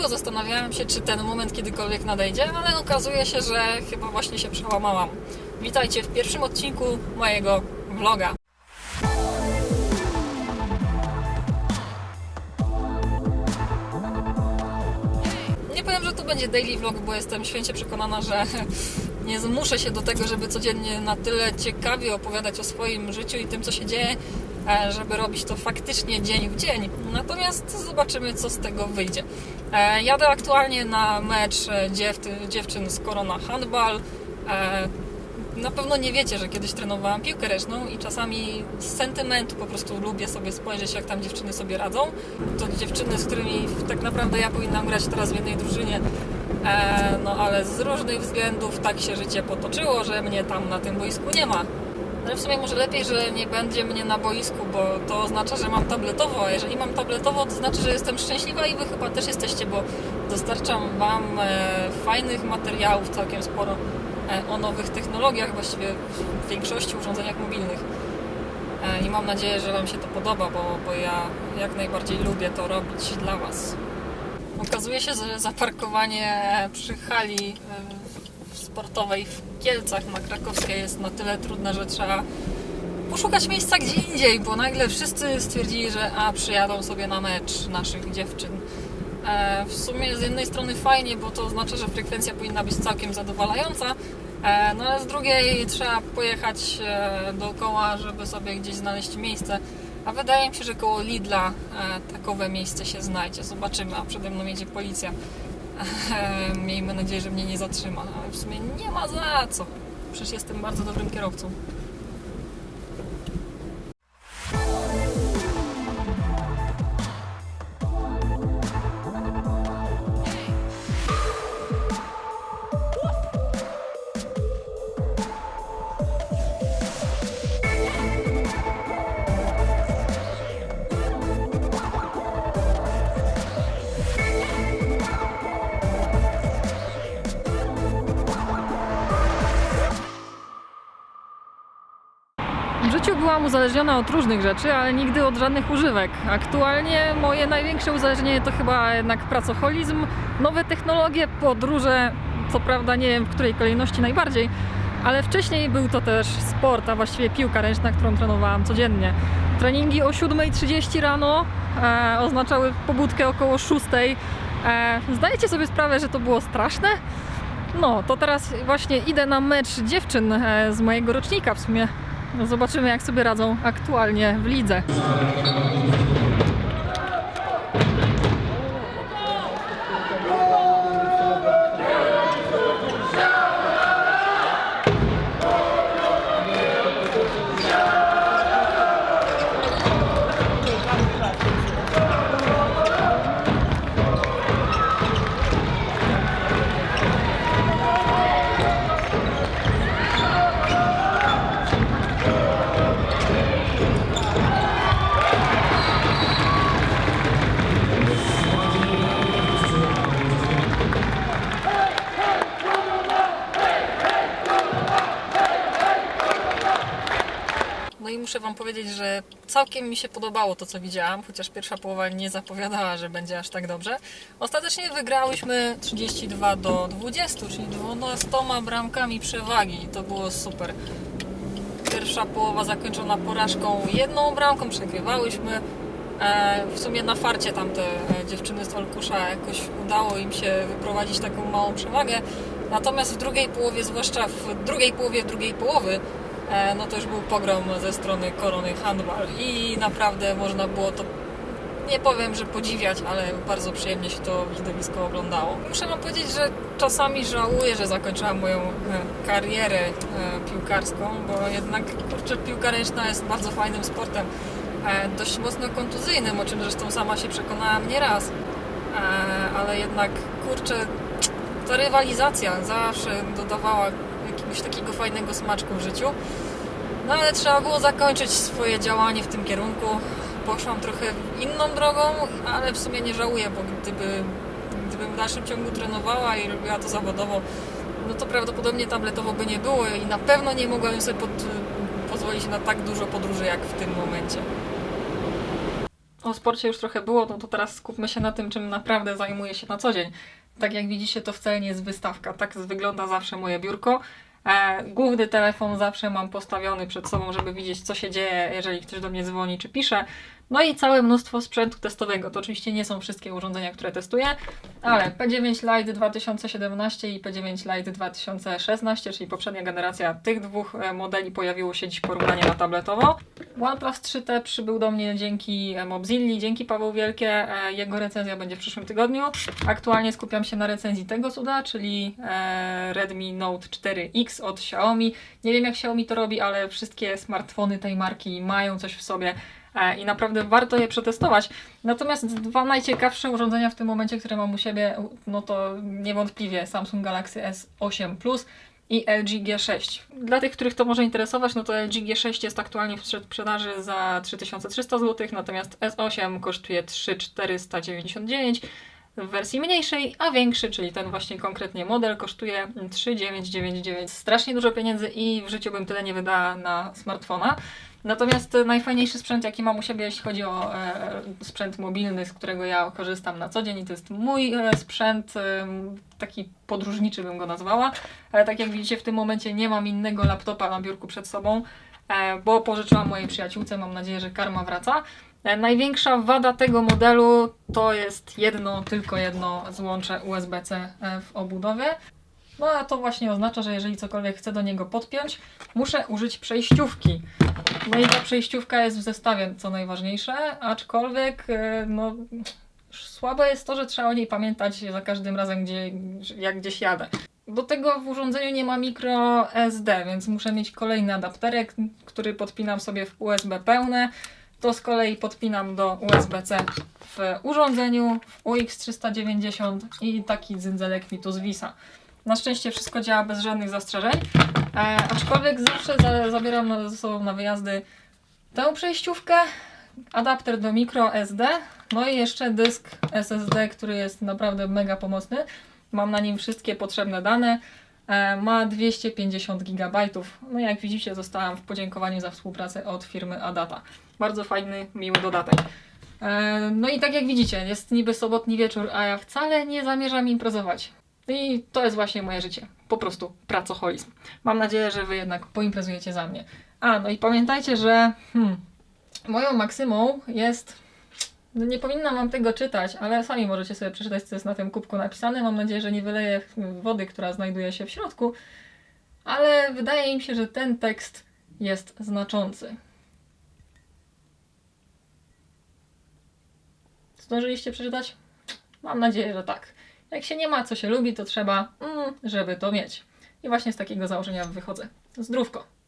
Długo zastanawiałam się, czy ten moment kiedykolwiek nadejdzie, ale okazuje się, że chyba właśnie się przełamałam. Witajcie w pierwszym odcinku mojego vloga. Nie powiem, że to będzie daily vlog, bo jestem święcie przekonana, że nie zmuszę się do tego, żeby codziennie na tyle ciekawie opowiadać o swoim życiu i tym, co się dzieje, żeby robić to faktycznie dzień w dzień. Natomiast zobaczymy, co z tego wyjdzie. E, Jadę aktualnie na mecz e, dziew, dziewczyn z Korona Handball. E, Na pewno nie wiecie, że kiedyś trenowałam piłkę ręczną i czasami z sentymentu po prostu lubię sobie spojrzeć, jak tam dziewczyny sobie radzą. To dziewczyny, z którymi tak naprawdę ja powinnam grać teraz w jednej drużynie, E, no ale z różnych względów tak się życie potoczyło, że mnie tam na tym boisku nie ma. Ale w sumie może lepiej, że nie będzie mnie na boisku, bo to oznacza, że mam tabletowo, a jeżeli mam tabletowo, to znaczy, że jestem szczęśliwa i wy chyba też jesteście, bo dostarczam wam e, fajnych materiałów całkiem sporo e, o nowych technologiach, właściwie w większości urządzeniach mobilnych. E, I mam nadzieję, że wam się to podoba, bo, bo ja jak najbardziej lubię to robić dla was. Okazuje się, że zaparkowanie przy hali sportowej w Kielcach na Krakowskiej jest na tyle trudne, że trzeba poszukać miejsca gdzie indziej, bo nagle wszyscy stwierdzili, że a przyjadą sobie na mecz naszych dziewczyn. E, W sumie z jednej strony fajnie, bo to oznacza, że frekwencja powinna być całkiem zadowalająca, e, no ale z drugiej trzeba pojechać e, dookoła, żeby sobie gdzieś znaleźć miejsce. A wydaje mi się, że koło Lidla e, takowe miejsce się znajdzie. Zobaczymy, a przede mną jedzie policja. Miejmy nadzieję, że mnie nie zatrzyma, ale w sumie nie ma za co. Przecież jestem bardzo dobrym kierowcą. Życiu byłam uzależniona od różnych rzeczy, ale nigdy od żadnych używek. Aktualnie moje największe uzależnienie to chyba jednak pracoholizm, nowe technologie, podróże. Co prawda nie wiem w której kolejności najbardziej, ale wcześniej był to też sport, a właściwie piłka ręczna, którą trenowałam codziennie. Treningi o 7.30 rano e, oznaczały pobudkę około 6.00. E, zdajecie sobie sprawę, że to było straszne? No, to teraz właśnie idę na mecz dziewczyn e, z mojego rocznika w sumie. No zobaczymy, jak sobie radzą aktualnie w lidze. Muszę Wam powiedzieć, że całkiem mi się podobało to, co widziałam, chociaż pierwsza połowa nie zapowiadała, że będzie aż tak dobrze. Ostatecznie wygrałyśmy 32 do 20, czyli 12 bramkami przewagi. To było super. Pierwsza połowa zakończona porażką jedną bramką, przegrywałyśmy. E, W sumie na farcie tamte e, dziewczyny z Olkusza jakoś udało im się wyprowadzić taką małą przewagę. Natomiast w drugiej połowie, zwłaszcza w drugiej połowie drugiej połowy, no to już był pogrom ze strony Korony Handball i naprawdę można było to nie powiem, że podziwiać, ale bardzo przyjemnie się to widowisko oglądało. Muszę Wam powiedzieć, że czasami żałuję, że zakończyłam moją e, karierę e, piłkarską, bo jednak kurczę, piłka ręczna jest bardzo fajnym sportem, e, dość mocno kontuzyjnym, o czym zresztą sama się przekonałam nieraz, e, ale jednak kurczę, ta rywalizacja zawsze dodawała jakiegoś takiego fajnego smaczku w życiu. No ale trzeba było zakończyć swoje działanie w tym kierunku. Poszłam trochę inną drogą, ale w sumie nie żałuję, bo gdyby, gdybym w dalszym ciągu trenowała i robiła to zawodowo, no to prawdopodobnie tabletowo by nie było i na pewno nie mogłabym sobie pod, pozwolić na tak dużo podróży jak w tym momencie. O sporcie już trochę było, no to teraz skupmy się na tym, czym naprawdę zajmuję się na co dzień. Tak jak widzicie, to wcale nie jest wystawka. Tak wygląda zawsze moje biurko. E, główny telefon zawsze mam postawiony przed sobą, żeby widzieć, co się dzieje, jeżeli ktoś do mnie dzwoni czy pisze. No i całe mnóstwo sprzętu testowego. To oczywiście nie są wszystkie urządzenia, które testuję, ale P9 Lite 2017 i P9 Lite 2016, czyli poprzednia generacja tych dwóch e, modeli pojawiło się dziś porównanie na tabletowo. OnePlus 3T przybył do mnie dzięki e, Mobzilli, dzięki Paweł Wielkie. E, Jego recenzja będzie w przyszłym tygodniu. Aktualnie skupiam się na recenzji tego cuda, czyli Redmi Note 4X od Xiaomi. Nie wiem jak Xiaomi to robi, ale wszystkie smartfony tej marki mają coś w sobie i naprawdę warto je przetestować. Natomiast dwa najciekawsze urządzenia w tym momencie, które mam u siebie, no to niewątpliwie Samsung Galaxy S8 Plus i LG G6. Dla tych, których to może interesować, no to LG G6 jest aktualnie w sprzedaży za 3300 zł, natomiast S8 kosztuje 3499 w wersji mniejszej, a większy, czyli ten właśnie konkretnie model, kosztuje 3999. Strasznie dużo pieniędzy i w życiu bym tyle nie wydała na smartfona. Natomiast najfajniejszy sprzęt, jaki mam u siebie, jeśli chodzi o e, sprzęt mobilny, z którego ja korzystam na co dzień, i to jest mój e, sprzęt, e, taki podróżniczy bym go nazwała. E, tak jak widzicie, w tym momencie nie mam innego laptopa na biurku przed sobą, e, bo pożyczyłam mojej przyjaciółce. Mam nadzieję, że karma wraca. E, Największa wada tego modelu to jest jedno, tylko jedno złącze USB-C e, w obudowie. No a to właśnie oznacza, że jeżeli cokolwiek chcę do niego podpiąć, muszę użyć przejściówki. No i ta przejściówka jest w zestawie, co najważniejsze, aczkolwiek e, no, słabe jest to, że trzeba o niej pamiętać za każdym razem, gdzie, jak gdzieś jadę. Do tego w urządzeniu nie ma micro SD, więc muszę mieć kolejny adapterek, który podpinam sobie w USB pełne. To z kolei podpinam do USB-C w urządzeniu, w UX390 i taki dzynzelek mi tu zwisa. Na szczęście wszystko działa bez żadnych zastrzeżeń, e, aczkolwiek zawsze za, zabieram ze sobą na wyjazdy tę przejściówkę, adapter do micro SD, no i jeszcze dysk SSD, który jest naprawdę mega pomocny. Mam na nim wszystkie potrzebne dane. E, Ma 250 GB. No jak widzicie, zostałam w podziękowaniu za współpracę od firmy Adata. Bardzo fajny, miły dodatek. E, No i tak jak widzicie, jest niby sobotni wieczór, a ja wcale nie zamierzam imprezować. I to jest właśnie moje życie. Po prostu pracoholizm. Mam nadzieję, że wy jednak poimprezujecie za mnie. A, no i pamiętajcie, że hmm, moją maksymą jest. No nie powinnam wam tego czytać, ale sami możecie sobie przeczytać, co jest na tym kubku napisane. Mam nadzieję, że nie wyleję wody, która znajduje się w środku, ale wydaje mi się, że ten tekst jest znaczący. Zdążyliście przeczytać? Mam nadzieję, że tak. Jak się nie ma, co się lubi, to trzeba, mm, żeby to mieć. I właśnie z takiego założenia wychodzę. Zdrówko.